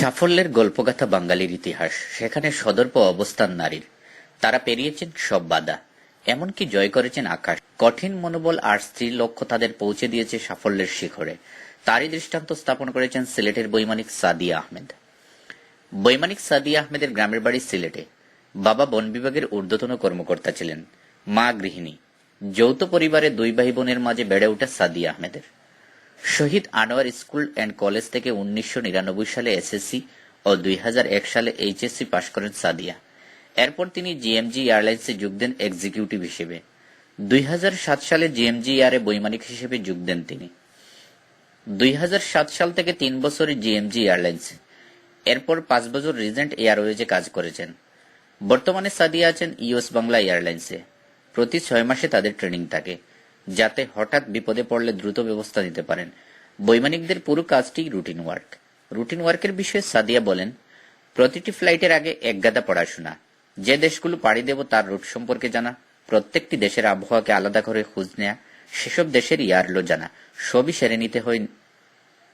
সাফল্যের গল্পগাথা বাঙালির ইতিহাস। সেখানে সদর্প অবস্থান নারীর। তারা পেরিয়েছেন সব বাধা। এমনকি জয় করেছেন আকাশ। কঠিন মনোবল আর স্ত্রীর লক্ষ্য তাদের পৌঁছে দিয়েছে সাফল্যের শিখরে। তারই দৃষ্টান্ত স্থাপন করেছেন সিলেটের বৈমানিক সাদিয়া আহমেদ। বৈমানিক সাদিয়া আহমেদের গ্রামের বাড়ি সিলেটে। বাবা বন বিভাগের ঊর্ধ্বতন কর্মকর্তা ছিলেন। মা গৃহিণী। যৌথ পরিবারে দুই ভাই বোনের মাঝে বেড়ে ওঠা সাদিয়া আহমেদের। Shaheed Anwar school and college থেকে উনিশশো নিরানব্বই সালে এসএসসি ও দুই হাজার এক সালে এইচএসসি পাশ করেন সাদিয়া। এরপর তিনি জিএমজি এয়ারলাইন্সে যোগ দেন এক্সিকিউটিভ হিসেবে। দুই হাজার সাত সালে জিএমজি এয়ারে বৈমানিক হিসেবে যোগ দেন তিনি। দুই হাজার সাত সাল থেকে তিন বছরে জিএমজি এয়ারলাইন্সে। এরপর পাঁচ বছর রিজেন্ট এয়ারওয়েজে কাজ করেছেন। বর্তমানে সাদিয়া আছেন ইউএস বাংলা এয়ারলাইন্সে। প্রতি ছয় মাসে তাদের ট্রেনিং থাকে। যাতে হঠাৎ বিপদে পড়লে দ্রুত ব্যবস্থা নিতে পারেন। বৈমানিকদের পুরো কাজটি রুটিন ওয়ার্ক। রুটিন ওয়ার্কের বিষয়ে সাদিয়া বলেন, প্রতিটি ফ্লাইটের আগে একগাদা পড়াশোনা। যে দেশগুলো পাড়ি দেব তার রুট সম্পর্কে জানা, প্রত্যেকটি দেশের আবহাওয়াকে আলাদা করে খোঁজ নেয়া, সেসব দেশের ইয়ারলো জানা। সবই সেরে নিতে হয়।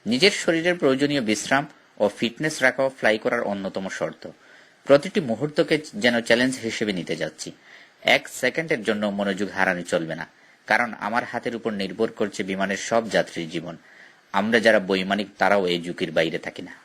নিজের শরীরের প্রয়োজনীয় বিশ্রাম ও ফিটনেস রাখাও ফ্লাই করার অন্যতম শর্ত। প্রতিটি মুহূর্তকে যেন চ্যালেঞ্জ হিসেবে নিতে যাচ্ছি। এক সেকেন্ডের জন্য মনোযোগ হারানো চলবে না। কারণ আমার হাতের উপর নির্ভর করছে বিমানের সব যাত্রীর জীবন। আমরা যারা বৈমানিক, তারাও এই ঝুঁকির বাইরে থাকি না।